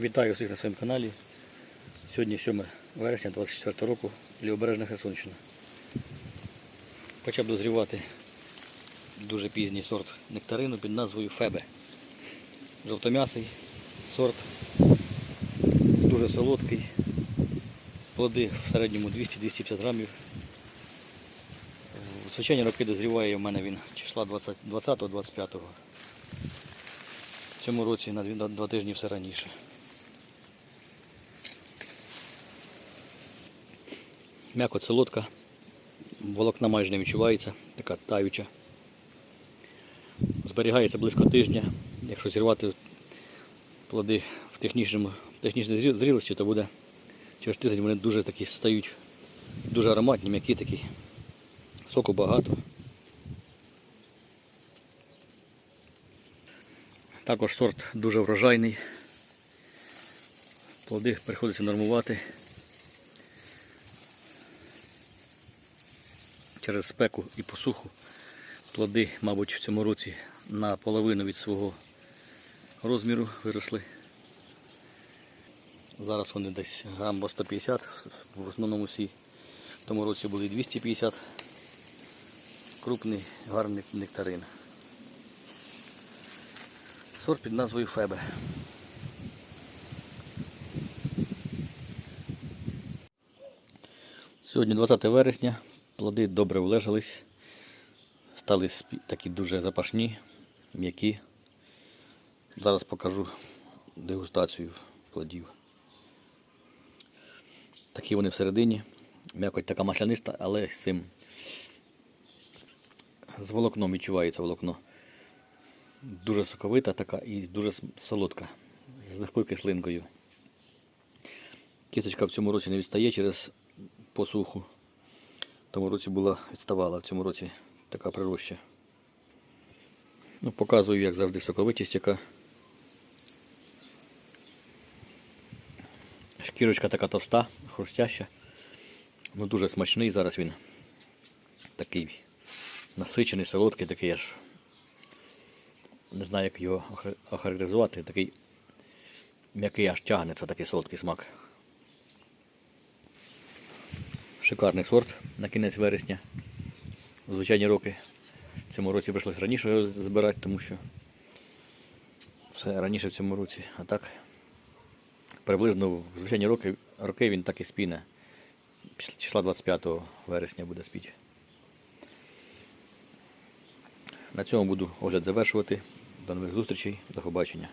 Вітаю всіх на своєму каналі. Сьогодні 7 вересня 24 року, Лівобережна Херсонщина. Почав дозрівати дуже пізній сорт нектарину під назвою Фебе. Жовтом'ясий сорт, дуже солодкий. Плоди в середньому 200-250 грамів. В звичайні роки дозріває у мене він числа 20 20-25. В цьому році на два тижні все раніше. М'яко солодка, волокна майже не відчувається, така таюча. Зберігається близько тижня. Якщо зірвати плоди в технічному, технічній зрілості, то буде через тиждень вони дуже такі стають, дуже ароматні, м'які такі. Соку багато. Також сорт дуже врожайний. Плоди приходиться нормувати. Через спеку і посуху плоди, мабуть, в цьому році на половину від свого розміру виросли. Зараз вони десь грам по 150, в основному всі. В тому році були 250. Крупний, гарний нектарин. Сорт під назвою Фебе. Сьогодні 20 вересня, плоди добре влежались, стали такі дуже запашні, м'які. Зараз покажу дегустацію плодів. Такі вони всередині. М'якоть така масляниста, але з цим з волокном відчувається волокно. Дуже соковита така і дуже солодка, з легкою кислинкою. Кісточка в цьому році не відстає через посуху. Тому році була відставала, в цьому році така прироща. Ну, показую, як завжди, соковитість яка. Шкірочка така товста, хрустяща. Ну, дуже смачний. Зараз він такий насичений, солодкий, такий аж. Не знаю, як його охарактеризувати. Такий м'який аж тягнеться, такий солодкий смак. Шикарний сорт на кінець вересня. Звичайні роки. В цьому році прийшлося раніше його збирати, тому що все раніше в цьому році. А так приблизно в звичайні роки, роки він так і спіне. Числа 25 вересня буде спіти. На цьому буду огляд завершувати. До нових зустрічей, до побачення.